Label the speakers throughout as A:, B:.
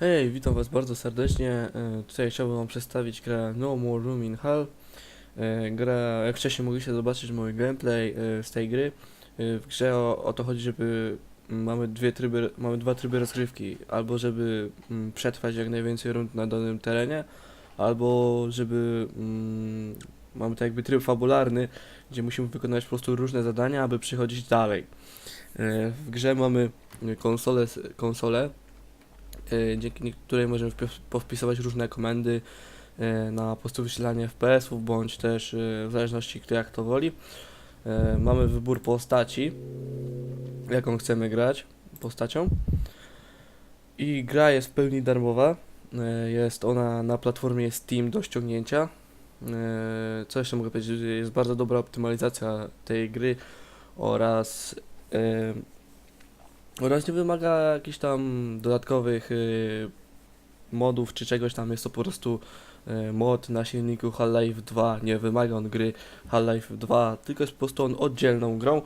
A: Hej, witam was bardzo serdecznie. E, Tutaj chciałbym wam przedstawić grę No More Room in Hell. E, Gra, jak wcześniej mogliście zobaczyć mój gameplay e, z tej gry. W grze o, o to chodzi, żeby mm, mamy dwie tryby, mamy dwa tryby rozgrywki. Albo żeby mm, przetrwać jak najwięcej rund na danym terenie, albo żeby mm, mamy tak jakby tryb fabularny, gdzie musimy wykonać po prostu różne zadania, aby przechodzić dalej. W grze mamy konsolę, konsolę dzięki której możemy wpi- powpisywać różne komendy e, na po prostu wyświetlanie FPS-ów, bądź też e, w zależności kto jak to woli. Mamy wybór postaci, jaką chcemy grać postacią. I gra jest w pełni darmowa. Jest ona na platformie Steam do ściągnięcia. Co jeszcze mogę powiedzieć? Jest bardzo dobra optymalizacja tej gry oraz oraz nie wymaga jakichś tam dodatkowych y, modów czy czegoś tam. Jest to po prostu y, mod na silniku Half-Life 2. Nie wymaga on gry Half-Life 2, tylko jest po prostu on oddzielną grą.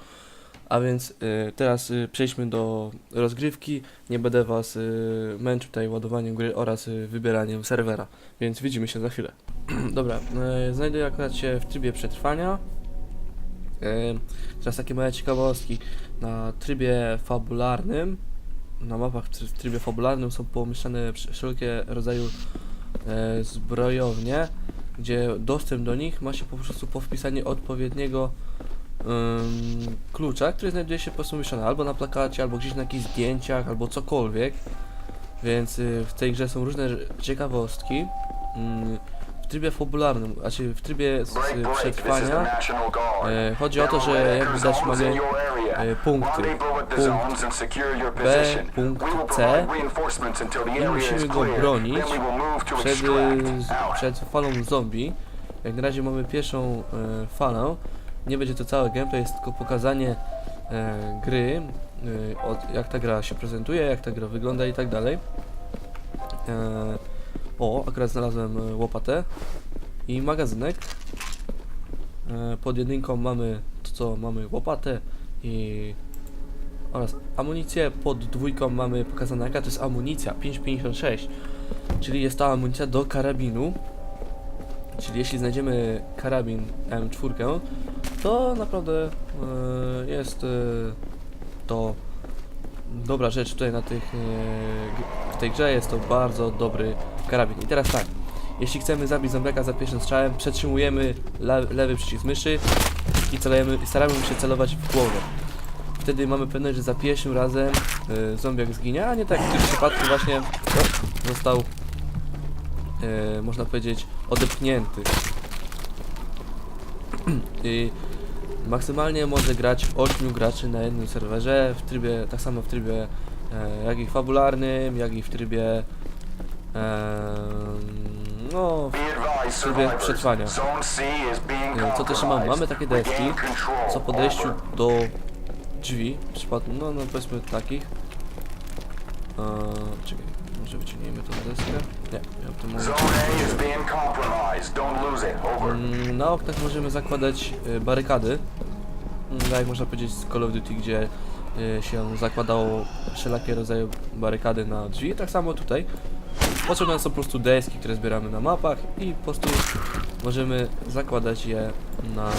A: A więc y, teraz y, przejdźmy do rozgrywki. Nie będę was y, męczył tutaj ładowaniem gry oraz wybieraniem serwera. Więc widzimy się za chwilę. Dobra, y, znajduję akurat się w trybie przetrwania. Y, teraz takie małe ciekawostki na trybie fabularnym, na mapach w try- w trybie fabularnym są pomieszczane wsz- wszelkie rodzaju e, zbrojownie, gdzie dostęp do nich ma się po prostu po wpisaniu odpowiedniego ym, klucza, który znajduje się po prostu umieszczony albo na plakacie, albo gdzieś na jakichś zdjęciach, albo cokolwiek. Więc w tej grze są różne ciekawostki. Ym, w trybie fabularnym, znaczy w trybie przetrwania e, chodzi o to, że
B: Download
A: jak
B: anchor
A: widać
B: zones
A: mamy e, punkty. Punkt B, punkt C. I musimy go bronić
B: to
A: przed,
B: Out.
A: przed falą zombie. Jak na razie mamy pierwszą e, falę. Nie będzie to całe gameplay, jest tylko pokazanie e, gry, e, od, jak ta gra się prezentuje, jak ta gra wygląda i tak dalej. E, o, akurat znalazłem e, łopatę i magazynek. E, pod jedynką mamy to co mamy łopatę i oraz amunicję. Pod dwójką mamy pokazane jaka to jest amunicja 5,56 czyli jest to amunicja do karabinu. Czyli jeśli znajdziemy karabin M4, to naprawdę e, jest to dobra rzecz tutaj na tych w tej grze jest to bardzo dobry karabin. I teraz tak, jeśli chcemy zabić zombiaka za pierwszym strzałem, przetrzymujemy le lewy przycisk myszy i celujemy, staramy się celować w głowę. Wtedy mamy pewność, że za pierwszym razem y, zombiak zginie, a nie tak w tym przypadku właśnie o, został e, można powiedzieć odepchnięty. I maksymalnie może grać 8 graczy na jednym serwerze, w trybie, tak samo w trybie e, jak i fabularnym, jak i w trybie e, no,
B: advised,
A: trybie przetrwania.
B: Zone C is being
A: E, Co też mamy? Mamy takie deski, co po podejściu do drzwi, w przypadku, no, no powiedzmy takich. E, czekaj, może wyciągniemy tą deskę? Nie, ja w
B: it. Over.
A: Mm, Na oknach możemy zakładać y, barykady. Mm, Tak jak można powiedzieć z Call of Duty, gdzie y, się zakładało wszelakie rodzaje barykady na drzwi. Tak samo tutaj. Potrzebne są po prostu deski, które zbieramy na mapach i po prostu możemy zakładać je na,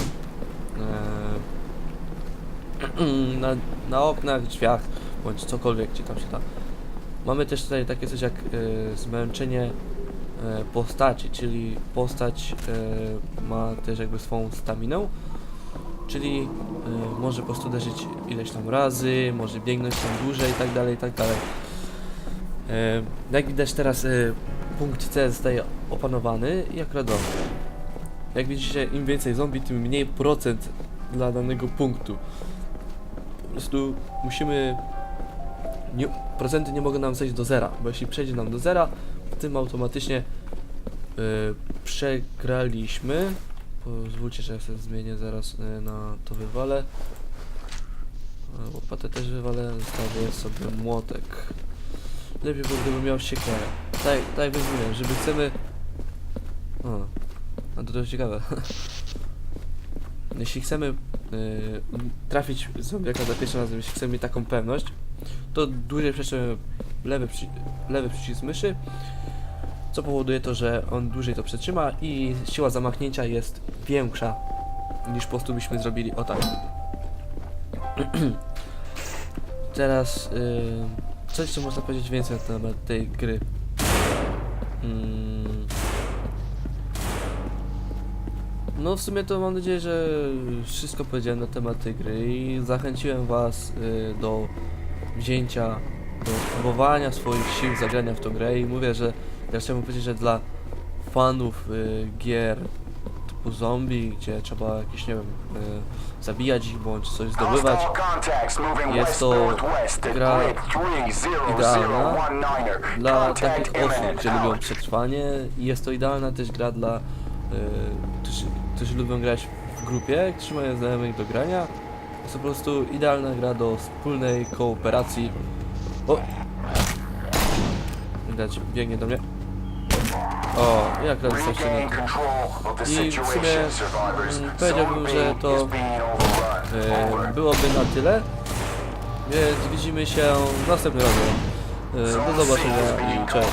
A: e, na, na oknach, drzwiach bądź cokolwiek, gdzie tam się da. Mamy też tutaj takie coś jak e, zmęczenie e, postaci, czyli postać e, ma też jakby swoją staminę, czyli e, może po prostu uderzyć ileś tam razy, może biegnąć tam dłużej i tak dalej, i tak dalej. E, jak widać teraz e, punkt C zostaje opanowany akurat dobrze. Jak widzicie, im więcej zombie, tym mniej procent dla danego punktu. Po prostu musimy... Nie, procenty nie mogą nam zejść do zera, bo jeśli przejdzie nam do zera, tym automatycznie y, przegraliśmy. Pozwólcie, że ja sobie zmienię zaraz na to wywalę. Łopatę też wywalę, zostawię sobie młotek. Lepiej było, gdybym miał siekierę. Tak, tak jak mówiłem, żeby chcemy... O, a to dość ciekawe. Jeśli chcemy y, trafić zombiaka za pierwszym razem, jeśli chcemy mieć taką pewność, to dłużej przeczymy lewy, przy, lewy przycisk myszy, co powoduje to, że on dłużej to przetrzyma i siła zamachnięcia jest większa niż po prostu byśmy zrobili o tak. Teraz yy, co można powiedzieć więcej na temat tej gry. Mm. No w sumie to mam nadzieję, że wszystko powiedziałem na temat tej gry i zachęciłem was y, do wzięcia, do spróbowania swoich sił zagrania w tą grę i mówię, że ja chciałbym powiedzieć, że dla fanów y, gier typu zombie, gdzie trzeba jakieś, nie wiem, y, zabijać ich bądź coś zdobywać, Jest to gra
B: grid 3019er.
A: dla takich osób, gdzie lubią przetrwanie i jest to idealna też gra dla y, którzy, którzy lubią grać w grupie, którzy mają znajomych do grania. Jest to po prostu idealna gra do wspólnej kooperacji. O! Widać, biegnie do mnie. O, jak
B: of the
A: I w sumie, mm, powiedziałbym, że to, e, byłoby na tyle. Więc widzimy się następnym razem. E, do zobaczenia i cześć.